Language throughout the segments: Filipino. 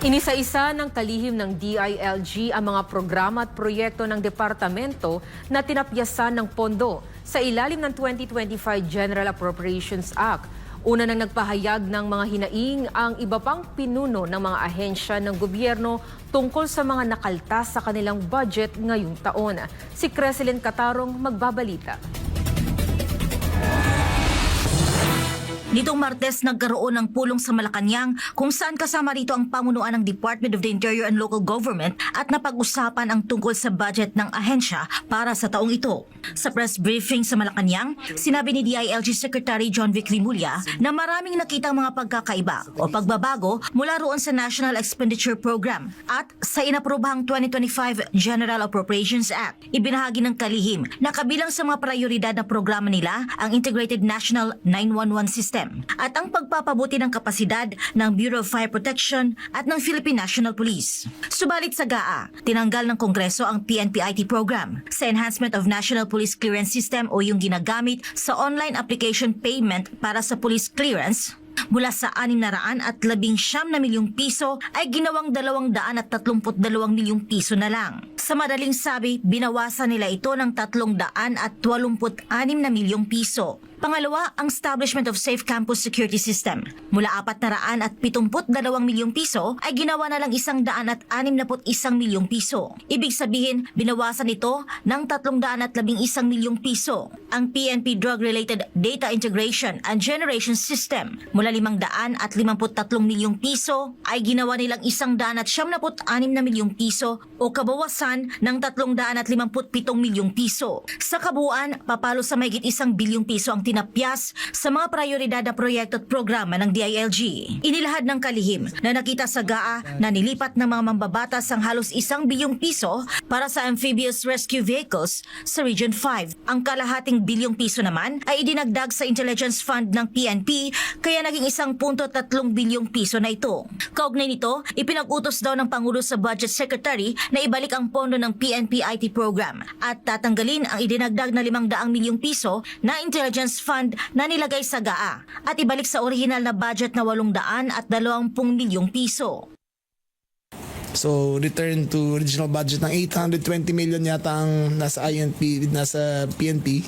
Inisa-isa ng kalihim ng DILG ang mga programa at proyekto ng departamento na tinapyasan ng pondo sa ilalim ng 2025 General Appropriations Act. Una nang nagpahayag ng mga hinaing ang iba pang pinuno ng mga ahensya ng gobyerno tungkol sa mga nakaltas sa kanilang budget ngayong taon. Si Creselyn Catarong magbabalita. Nitong Martes, nagkaroon ng pulong sa Malacanang kung saan kasama rito ang pamunuan ng Department of the Interior and Local Government at napag-usapan ang tungkol sa budget ng ahensya para sa taong ito. Sa press briefing sa Malacanang, sinabi ni DILG Secretary John Vic Rimulya na maraming nakitang mga pagkakaiba o pagbabago mula roon sa National Expenditure Program at sa inaprobahang 2025 General Appropriations Act. Ibinahagi ng kalihim na kabilang sa mga prioridad na programa nila ang Integrated National 911 System at ang pagpapabuti ng kapasidad ng Bureau of Fire Protection at ng Philippine National Police. Subalit sa GAA, tinanggal ng Kongreso ang PNP-IT program sa Enhancement of National Police Clearance System o yung ginagamit sa online application payment para sa police clearance mula sa 600 at 19 na milyong piso ay ginawang 200 at 32 milyong piso na lang. Sa madaling sabi, binawasan nila ito ng 300 at 86 na milyong piso. Pangalawa, ang establishment of Safe Campus Security System. Mula 400 at 72 milyong piso ay ginawa na lang 100 at 61 milyong piso. Ibig sabihin, binawasan ito ng 300 at 11 milyong piso. Ang PNP Drug-Related Data Integration and Generation System mula 500 at 53 milyong piso ay ginawa nilang 100 at 76 na milyong piso o kabawasan ng 357 milyong piso. Sa kabuuan, papalo sa mahigit isang bilyong piso ang tinapyas sa mga prioridad na proyekto at programa ng DILG. Inilahad ng kalihim na nakita sa GAA na nilipat ng mga mambabatas ang halos isang bilyong piso para sa amphibious rescue vehicles sa Region 5. Ang kalahating bilyong piso naman ay idinagdag sa intelligence fund ng PNP kaya naging isang punto tatlong bilyong piso na ito. Kaugnay nito, ipinag-utos daw ng Pangulo sa Budget Secretary na ibalik ang pondo ng PNP IT program at tatanggalin ang idinagdag na 500 milyong piso na intelligence fund na nilagay sa GAA at ibalik sa original na budget na 800 at 20 milyong piso. So, return to original budget ng 820 million yata ang nasa INP, nasa PNP.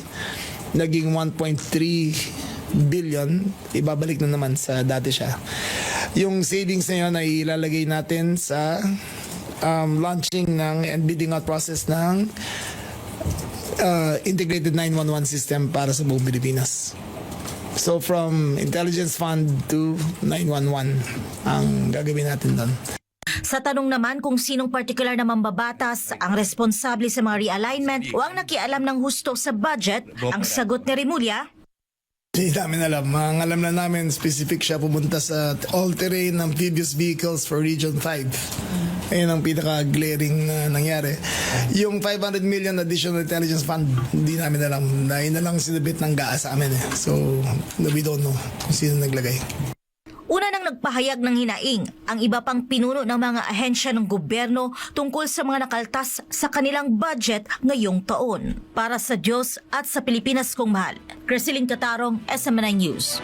Naging 1.3 billion. Ibabalik na naman sa dati siya. Yung savings na yun ay ilalagay natin sa um, launching ng and bidding out process ng uh, integrated 911 system para sa buong Pilipinas. So from intelligence fund to 911 ang gagawin natin doon. Sa tanong naman kung sinong partikular na mambabatas ang responsable sa mga realignment o ang nakialam ng husto sa budget, ang sagot ni Rimulya, Hindi namin alam. Ang alam na namin, specific siya pumunta sa all-terrain amphibious vehicles for Region 5. Ayun ang pinaka-glaring na nangyari. Yung 500 million additional intelligence fund, hindi namin alam. Dahil na lang sinabit ng GAA sa amin eh. So, we don't know kung sino naglagay. Una nang nagpahayag ng hinaing ang iba pang pinuno ng mga ahensya ng gobyerno tungkol sa mga nakaltas sa kanilang budget ngayong taon. Para sa Diyos at sa Pilipinas kong mahal, Creseline Catarong, SMNI News.